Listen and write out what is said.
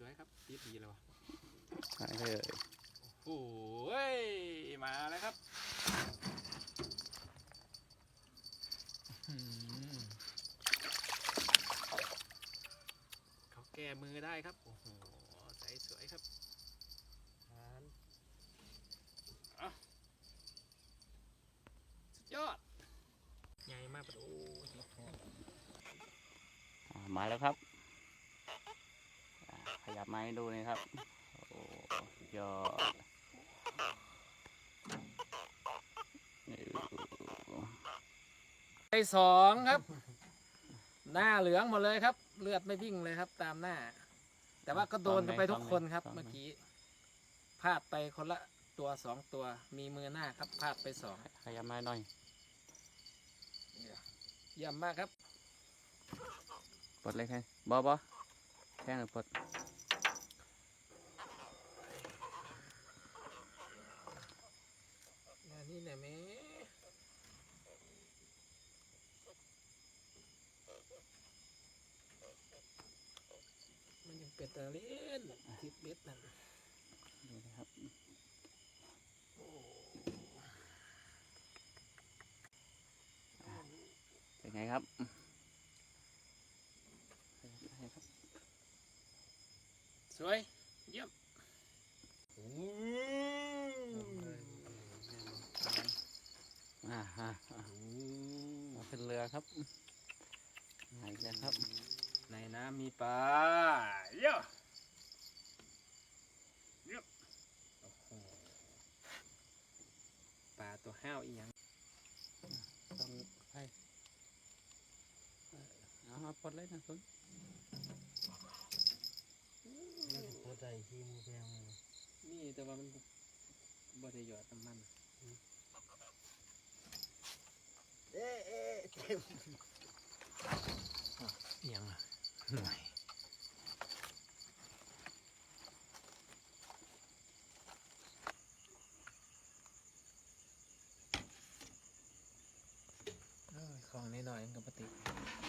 สวยครับตีดีแล้ววะหายเลยโอ้โหยมาแล้วครับอื้อหือเขาแก้มือได้ครับ โอ้โหใสสวยครับทานสุดยอดใหญ่มากปะโอ้ยอ่ามาแล้วครับอ่าข ยับมาให้ดูหนะครับ โอ้สุดยอดเออไปสองครับ หน้าเหลืองหมดเลยครับ เลือดไม่วิ่งเลยครับ ตามหน้า แต่ว่าก็โดนกันไปทุกคนครับ เมื่อกี้พลาดไปคนละตัวสองตัว มีมือหน้าครับพลาดไปสองขยับมาหน่อยเยี่ยมมากครับ ปลดเลยแค่บอบอแค่หนึ่งปลด งานนี้เนี่ยแม่มันยัง เป็นตะเล่นทิศเบ็ดนั่นดูนะครับเป็นไงครับขยับมาให้ครับสวยเยี่ยมโอ้ยอ่าฮะอ่ามาขึ้นเรือครับมาอีกแล้วครับ ในน้ำมีปลาเยอะเยอะโอ้โหปลาตัวห้าวอีหยังต้องให้เอ่อเอามาปลดเลยนะคุณตัวใจขี้มูแพงเลยนี่แต่ว่ามันบ่ได้หยอดน้ำมันเอ๊ะเอ๊ะเต็มอีหยังอะ หน่อยเอ้ยของน้อยๆมันก็ปกติ